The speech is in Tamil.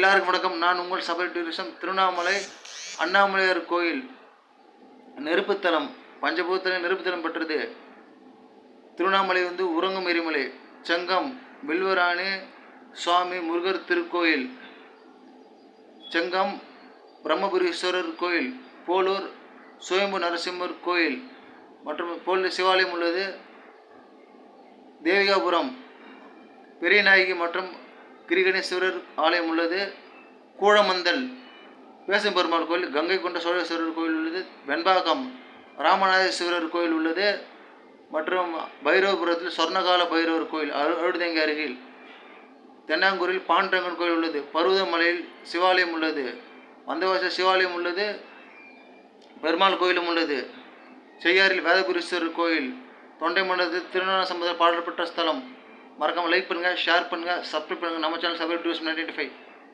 எல்லாருக்கும் வணக்கம். நான் உங்கள் சபை டூரிசம் திருவண்ணாமலை அண்ணாமலையார் கோயில். நெருப்புத்தலம் பஞ்சபூதத்திலே நெருப்புத்தலம் பெற்றது திருவண்ணாமலை வந்து உறங்கும் எரிமலை. செங்கம் வில்வராணி சுவாமி முருகர் திருக்கோயில். செங்கம் பிரம்மபுரீஸ்வரர் கோயில். போலூர் சுயம்பு நரசிம்மர் கோயில். மற்றும் போல் சிவாலயம் உள்ளது. தேவிகாபுரம் பெரியநாயகி மற்றும் கிரிகணேஸ்வரர் ஆலயம் உள்ளது. கூழமந்தல் வேசம்பெருமாள் கோயில் கங்கை கொண்ட சோழேஸ்வரர் கோயில் உள்ளது. வெண்பாக்கம் ராமநாதேஸ்வரர் கோயில் உள்ளது. மற்றும் பைரவபுரத்தில் சொர்ணகால பைரவர் கோயில் அரு அருடுதங்கை அருகில். தென்னாங்கூரில் பாண்டரங்கன் கோயில் உள்ளது. பருவதமலையில் சிவாலயம் உள்ளது. வந்தவாச சிவாலயம் உள்ளது. பெருமாள் கோயிலும் உள்ளது. செய்யாறில் வேதபுரீஸ்வரர் கோயில். தொண்டை மண்டலத்தில் திருநாள சம்பந்த பாடல் ஸ்தலம். மறக்காமல் லைக் பண்ணுங்கள் ஷேர் பண்ணுங்கள் சப்ஸ்கிரைப் பண்ணுங்கள் நம்ம சேனல் சப்ஸ்கிரைப் டூஸ் நைன்டி ஃபைவ்